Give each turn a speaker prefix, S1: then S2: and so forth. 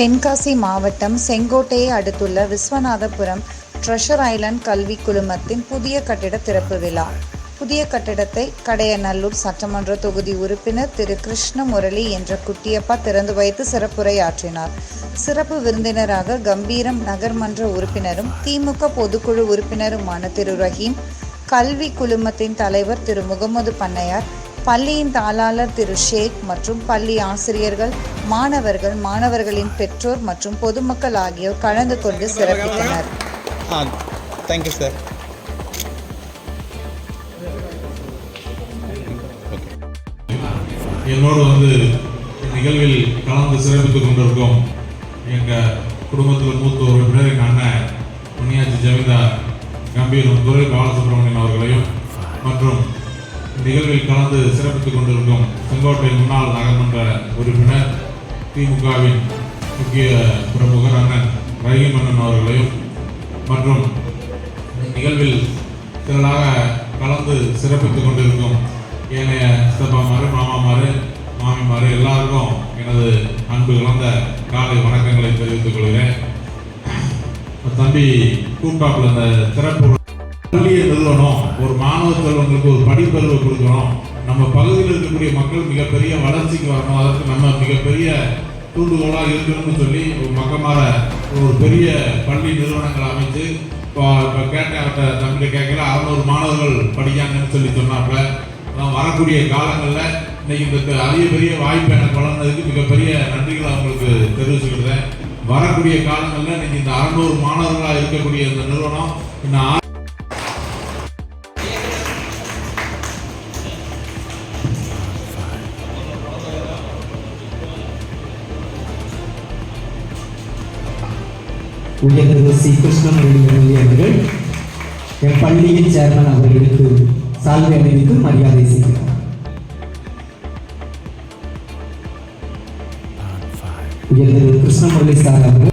S1: தென்காசி மாவட்டம் செங்கோட்டையை அடுத்துள்ள Viswanathapuram treasure Island கல்வி குழுமத்தின் புதிய கட்டிட திறப்பு விழா. புதிய கட்டிடத்தை கடையநல்லூர் சட்டமன்ற தொகுதி உறுப்பினர் திரு கிருஷ்ண முரளி என்ற குட்டியப்பா திறந்து வைத்து சிறப்புரையாற்றினார். சிறப்பு விருந்தினராக கம்பீரம் நகர்மன்ற உறுப்பினரும் திமுக பொதுக்குழு உறுப்பினருமான திரு ரஹீம் கல்வி குழுமத்தின் தலைவர் திரு முகமது பண்ணையார் பள்ளியின் தாளாளர் திரு ஷேக் மற்றும் பள்ளி ஆசிரியர்கள் மாணவர்கள் மாணவர்களின் பெற்றோர் மற்றும் பொதுமக்கள் ஆகியோர் கலந்து கொண்டு சிறப்பித்தனர்.
S2: தேங்க்யூ சார்
S3: என்னோடு வந்து நிகழ்வில் கலந்து சிறப்பித்துக் கொண்டிருக்கும். எங்கள் குடும்பத்தில் மூத்த உறுப்பினர் எங்கள் அண்ணன் முனியாச்சி ஜமீன்தார் கம்பீரம் துரை பாலசுப்ரமணியன் அவர்களையும் மற்றும் நிகழ்வில் கலந்து சிறப்பித்துக் கொண்டிருக்கும் செங்கோட்டை முன்னாள் நகர்மன்ற உறுப்பினர் திமுகவின் முக்கிய பிரமுகர் அண்ணன் ரஹீம் அண்ணன் அவர்களையும் மற்றும் நிகழ்வில் திரளாக கலந்து சிறப்பித்துக் கொண்டிருக்கும் ஏனைய சித்தப்பாமாரு மாமாமாரு மாமிமாரு எல்லாருக்கும் எனது அன்பு கலந்த காலை வணக்கங்களை தெரிவித்துக் கொள்கிறேன். தம்பி கூட்டாப்பில் இந்த சிறப்பு பள்ளியை நிறுவனம் ஒரு மாணவ செல்வங்களுக்கு ஒரு படிப்பறிவு கொடுக்கணும். நம்ம பகுதியில் இருக்கக்கூடிய மக்கள் மிகப்பெரிய வளர்ச்சிக்கு வரணும். அதற்கு நம்ம மிகப்பெரிய தூண்டுகோலாக இருக்கணும்னு சொல்லி ஒரு மக்கமார ஒரு பெரிய பள்ளி நிறுவனங்கள் அமைச்சு இப்போ இப்போ கேட்டேன் அவர்கிட்ட தம்பி கேட்கல அறுநூறு மாணவர்கள் படிக்காங்கன்னு சொல்லி சொன்னாப்புல வரக்கூடிய காலங்களில் இன்னைக்கு இந்த அதிக பெரிய வாய்ப்பு எனக்கு வழங்கினதுக்கு மிகப்பெரிய நன்றிகளை அவங்களுக்கு தெரிவிச்சுக்கிறேன் வரக்கூடிய காலங்களில் இன்னைக்கு இந்த அறுநூறு மாணவர்களாக இருக்கக்கூடிய இந்த நிறுவனம் இன்னும்
S4: உயர்திரு சி கிருஷ்ணமுரளி எம்எல்ஏ அவர்கள் என் பள்ளியின் சேர்மன் அவர்களுக்கு சால்வை அணிவித்து மரியாதை செய்கிறார் உயர்திரு கிருஷ்ணமுரளி சார் அவர்கள்